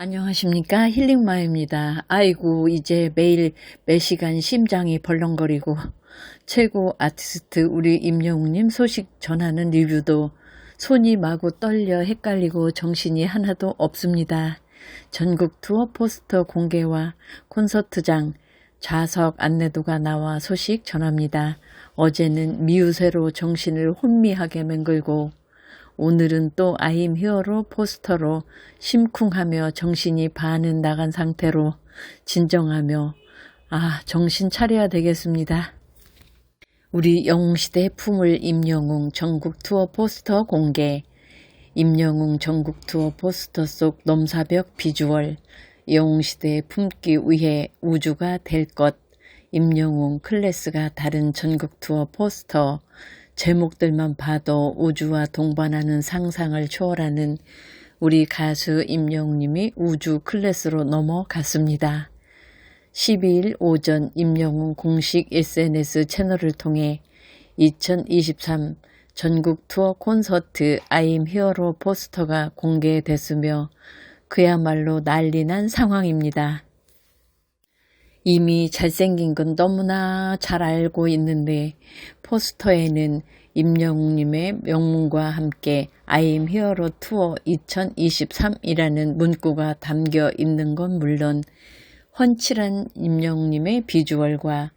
안녕하십니까 힐링마입니다. 아이고 이제 매일 매 시간 심장이 벌렁거리고 최고 아티스트 우리 임영웅님 소식 전하는 리뷰도 손이 마구 떨려 헷갈리고 정신이 하나도 없습니다. 전국 투어 포스터 공개와 콘서트장 좌석 안내도가 나와 소식 전합니다. 어제는 미우새로 정신을 혼미하게 맹글고 오늘은 또 아임 히어로 포스터로 심쿵하며 정신이 반은 나간 상태로 진정하며 아 정신 차려야 되겠습니다. 우리 영웅시대 품을 임영웅 전국 투어 포스터 공개 임영웅 전국 투어 포스터 속 넘사벽 비주얼 영웅시대에 품기 위해 우주가 될 것 임영웅 클래스가 다른 전국 투어 포스터 제목들만 봐도 우주와 동반하는 상상을 초월하는 우리 가수 임영웅님이 우주 클래스로 넘어갔습니다. 12일 오전 임영웅 공식 SNS 채널을 통해 2023 전국 투어 콘서트 아임 히어로 포스터가 공개됐으며 그야말로 난리난 상황입니다. 이미 잘생긴 건 너무나 잘 알고 있는데 포스터에는 임영웅님의 명문과 함께 아임 히어로 투어 2023이라는 문구가 담겨 있는 건 물론 훤칠한 임영웅님의 비주얼과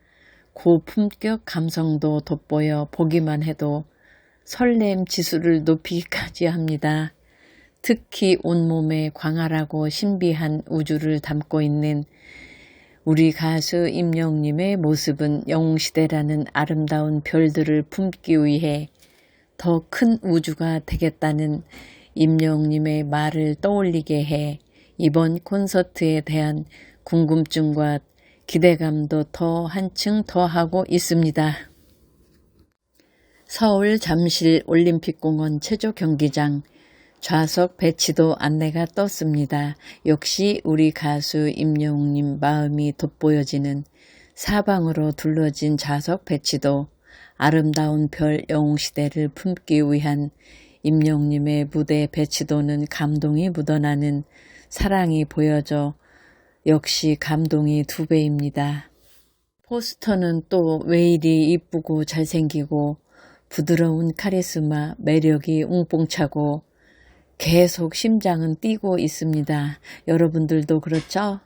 고품격 감성도 돋보여 보기만 해도 설렘 지수를 높이기까지 합니다. 특히 온몸에 광활하고 신비한 우주를 담고 있는 우리 가수 임영웅님의 모습은 영웅시대라는 아름다운 별들을 품기 위해 더 큰 우주가 되겠다는 임영웅님의 말을 떠올리게 해 이번 콘서트에 대한 궁금증과 기대감도 더 한층 더하고 있습니다. 서울 잠실 올림픽공원 체조 경기장 좌석 배치도 안내가 떴습니다. 역시 우리 가수 임영웅님 마음이 돋보여지는 사방으로 둘러진 좌석 배치도 아름다운 별 영웅시대를 품기 위한 임영웅님의 무대 배치도는 감동이 묻어나는 사랑이 보여져 역시 감동이 두 배입니다. 포스터는 또 왜 이리 이쁘고 잘생기고 부드러운 카리스마, 매력이 웅뽕차고 계속 심장은 뛰고 있습니다. 여러분들도 그렇죠?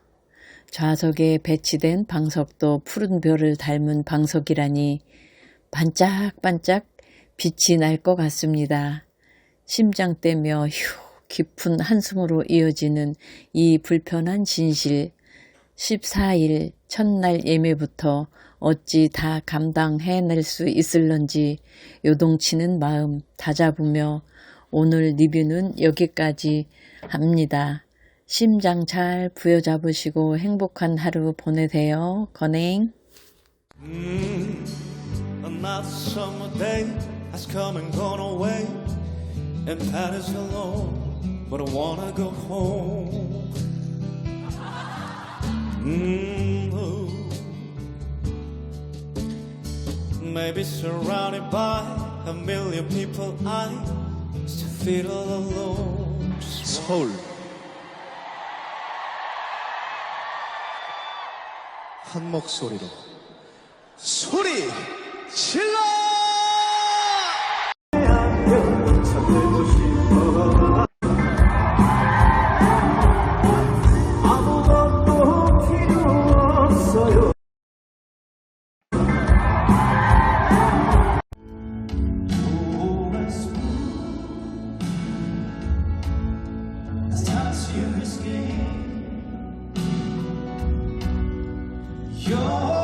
좌석에 배치된 방석도 푸른 별을 닮은 방석이라니 반짝반짝 빛이 날 것 같습니다. 심장 떼며 휴 깊은 한숨으로 이어지는 이 불편한 진실 14일 첫날 예매부터 어찌 다 감당해낼 수 있을런지 요동치는 마음 다잡으며 오늘 리뷰는 여기까지 합니다. 심장 잘 부여잡으시고 행복한 하루 보내세요. 건행. Mm. Mm, oh. I 서울. 한 목소리로. 소리 질러! You're